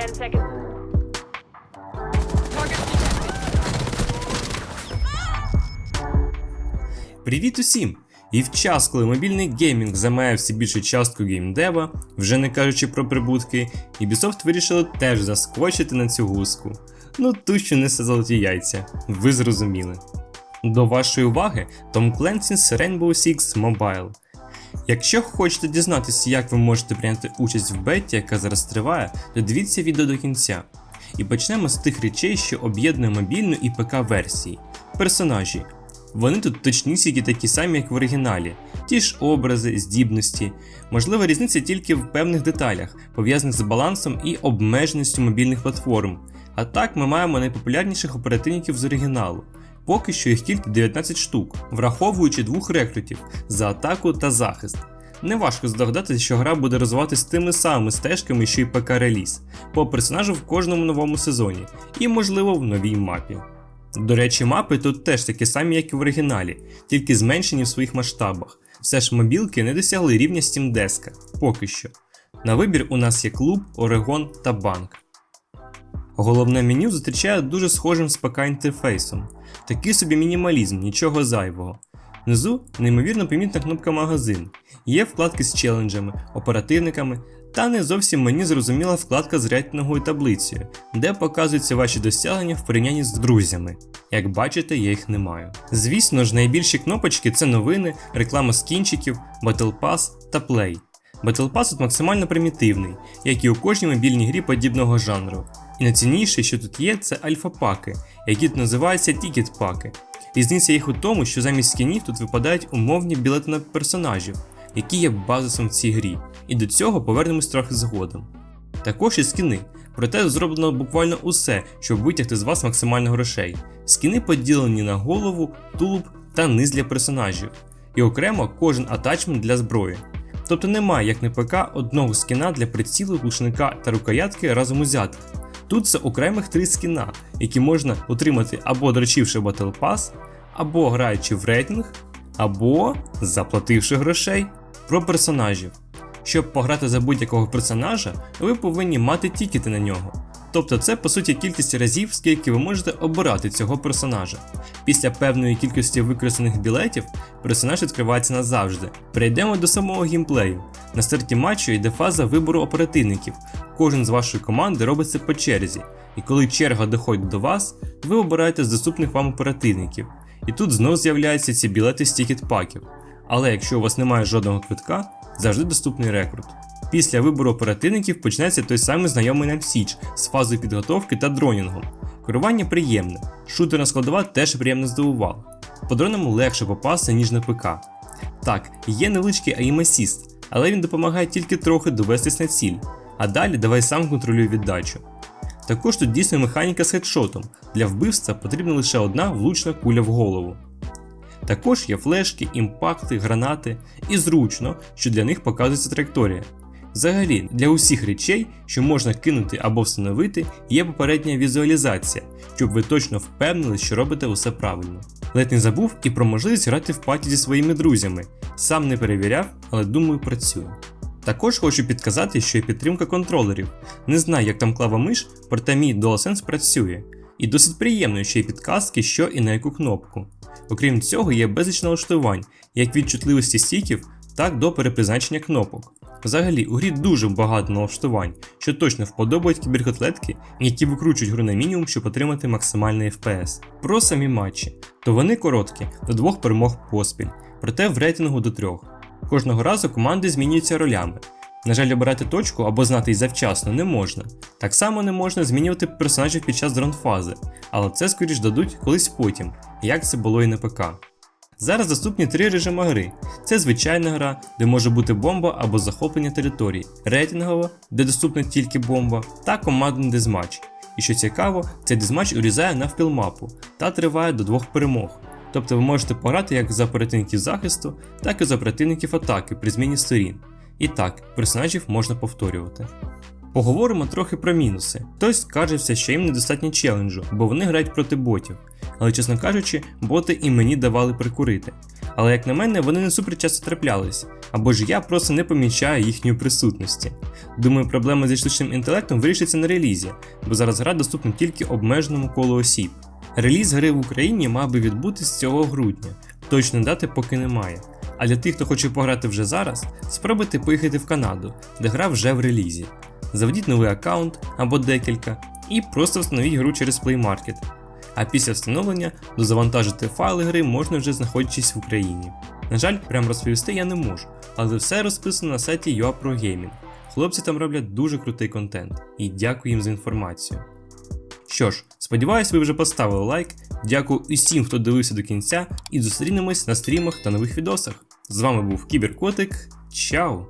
Ten seconds. Привіт усім! І в час, коли мобільний геймінг займає все більшу частку геймдева, вже не кажучи про прибутки, Ubisoft вирішили теж заскочити на цю гуску. Ну тут що несе золоті яйця, ви зрозуміли. До вашої уваги Tom Clancy's Rainbow Six Mobile. Якщо хочете дізнатися, як ви можете прийняти участь в беті, яка зараз триває, то дивіться відео до кінця. І почнемо з тих речей, що об'єднує мобільну і ПК версії. Персонажі. Вони тут точнісінькі такі самі, як в оригіналі, ті ж образи, здібності. Можлива різниця тільки в певних деталях, пов'язаних з балансом і обмеженістю мобільних платформ. А так ми маємо найпопулярніших оперативників з оригіналу. Поки що їх тільки 19 штук, враховуючи двох рекрутів за атаку та захист. Неважко здогадатися, що гра буде розвиватися тими самими стежками, що й ПК реліз, по персонажу в кожному новому сезоні, і, можливо, в новій мапі. До речі, мапи тут теж такі самі, як і в оригіналі, тільки зменшені в своїх масштабах. Все ж мобілки не досягли рівня Steam Desk, поки що. На вибір у нас є клуб, Орегон та банк. Головне меню зустрічає дуже схожим з ПК інтерфейсом. Такий собі мінімалізм, нічого зайвого. Внизу неймовірно помітна кнопка магазин, є вкладки з челенджами, оперативниками, та не зовсім мені зрозуміла вкладка з рейтинговою таблицею, де показуються ваші досягнення в порівнянні з друзями. Як бачите, я їх не маю. Звісно ж, найбільші кнопочки це новини, реклама скінчиків, Battle Pass та Play. Battle Pass тут максимально примітивний, як і у кожній мобільній грі подібного жанру. І найцінніше, що тут є, це альфа-паки, які тут називаються тікет-паки. Різниця їх у тому, що замість скінів тут випадають умовні білети на персонажів, які є базисом в цій грі, і до цього повернемось трохи згодом. Також і скіни, проте зроблено буквально усе, щоб витягти з вас максимально грошей. Скіни поділені на голову, тулуб та низ для персонажів, і окремо кожен атачмент для зброї. Тобто немає, як не ПК, одного скіна для прицілу, глушника та рукоятки разом узятих. Тут це окремих три скіна, які можна отримати або дрочивши Battle Pass, або граючи в рейтинг, або заплативши грошей. Про персонажів. Щоб пограти за будь-якого персонажа, ви повинні мати тікети на нього. Тобто це по суті кількість разів, скільки ви можете обирати цього персонажа. Після певної кількості використаних білетів персонаж відкривається назавжди. Перейдемо до самого геймплею. На старті матчу йде фаза вибору оперативників. Кожен з вашої команди робить це по черзі, і коли черга доходить до вас, ви обираєте з доступних вам оперативників. І тут знов з'являються ці білети з тікет-паків. Але якщо у вас немає жодного квитка, завжди доступний рекрут. Після вибору оперативників почнеться той самий знайомий нам Січ з фазою підготовки та дронінгом. Керування приємне, шутерна складова теж приємно здивувала. По дронам легше попасти, ніж на ПК. Так, є невеличкий assist, але він допомагає тільки трохи довестись на ціль, а далі давай сам контролюй віддачу. Також тут дійсно механіка з хедшотом, для вбивства потрібна лише одна влучна куля в голову. Також є флешки, імпакти, гранати, і зручно, що для них показується траєкторія. Взагалі, для усіх речей, що можна кинути або встановити, є попередня візуалізація, щоб ви точно впевнили, що робите усе правильно. Ледь не забув і про можливість грати в паті зі своїми друзями. Сам не перевіряв, але думаю, працює. Також хочу підказати, що є підтримка контролерів. Не знаю, як там клава миш, проте мій DualSense працює. І досить приємно, що є підказки, що і на яку кнопку. Окрім цього, є безліч налаштувань, як від чутливості стіків, так до перепризначення кнопок. Взагалі, у грі дуже багато налаштувань, що точно вподобають кіберкотлетки, які викручують гру на мінімум, щоб отримати максимальний FPS. Про самі матчі, то вони короткі, до двох перемог поспіль, проте в рейтингу до трьох. Кожного разу команди змінюються ролями. На жаль, обирати точку або знати її завчасно не можна. Так само не можна змінювати персонажів під час дронфази, але це скоріш дадуть колись потім, як це було і на ПК. Зараз доступні три режими гри: це звичайна гра, де може бути бомба або захоплення території, рейтингова, де доступна тільки бомба, та командний дезматч. І що цікаво, цей дезматч урізає навпіл мапу та триває до двох перемог. Тобто ви можете пограти як за оперативників захисту, так і за оперативників атаки при зміні сторін. І так, персонажів можна повторювати. Поговоримо трохи про мінуси. Хтось скаржився, що їм недостатньо челенджу, бо вони грають проти ботів. Але чесно кажучи, боти і мені давали прикурити. але як на мене, вони не супер часто траплялись, або ж я просто не помічаю їхньої присутності. Думаю, проблема зі штучним інтелектом вирішиться на релізі, бо зараз гра доступна тільки обмеженому колу осіб. Реліз гри в Україні мав би відбутись цього грудня, точної дати поки немає. А для тих, хто хоче пограти вже зараз, спробуйте поїхати в Канаду, де гра вже в релізі. Заведіть новий аккаунт або декілька і просто встановіть гру через Play Market. А після встановлення дозавантажити файли гри можна вже знаходячись в Україні. На жаль, прям розповісти я не можу, але все розписано на сайті UAProGaming. Хлопці там роблять дуже крутий контент, і дякую їм за інформацію. Що ж, сподіваюсь, ви вже поставили лайк. Дякую усім, хто дивився до кінця, і зустрінемось на стрімах та нових відосах. З вами був Кіберкотик. Чао!